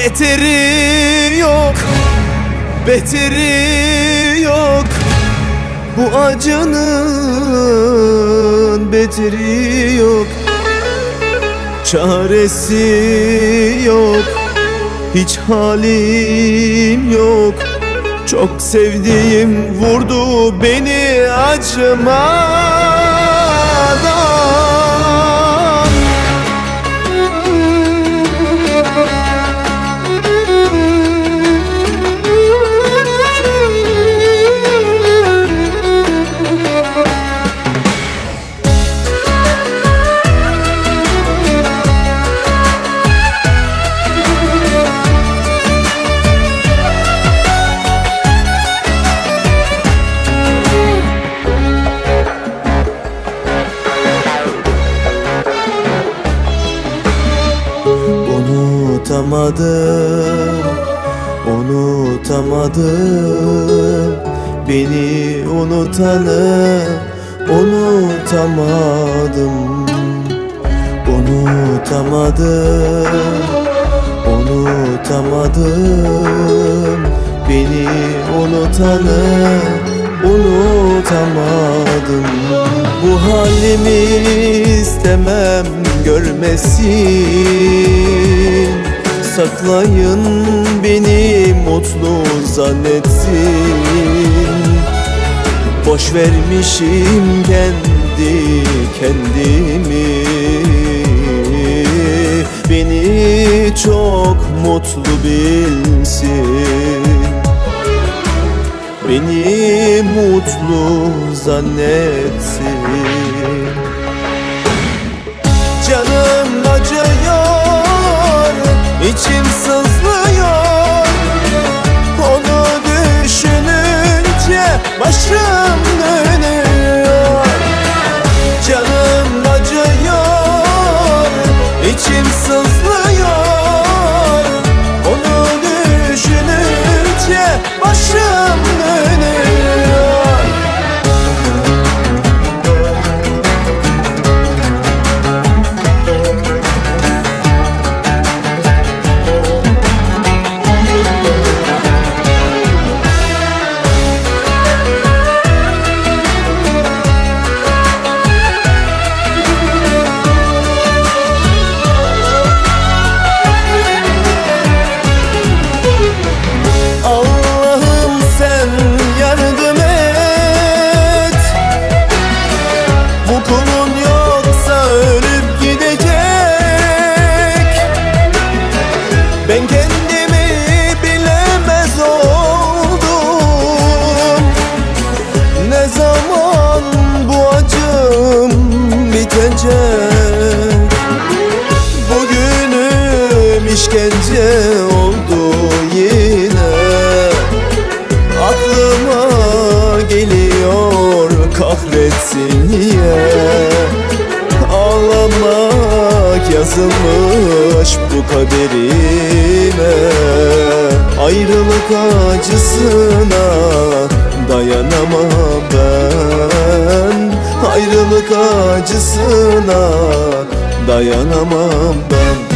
Beteri yok. Beteri yok. Bu acının beteri yok. Çaresi yok. Hiç halim yok. Çok sevdiğim vurdu beni acımadan Unutamadım Unutamadım. Beni unutanı Unutamadım. Unutamadım Unutamadım. Beni unutanı Unutamadım. Bu halimi istemem görmesin Saklayın beni mutlu zannetsin. Boş vermişim kendi kendimi. Beni çok mutlu bilsin. Beni mutlu zannetsin. Canım acıyor, içim sızlıyor kahretsin niye Ağlamak yazılmış bu kaderime. Ayrılık acısına dayanamam ben. Ayrılık acısına dayanamam ben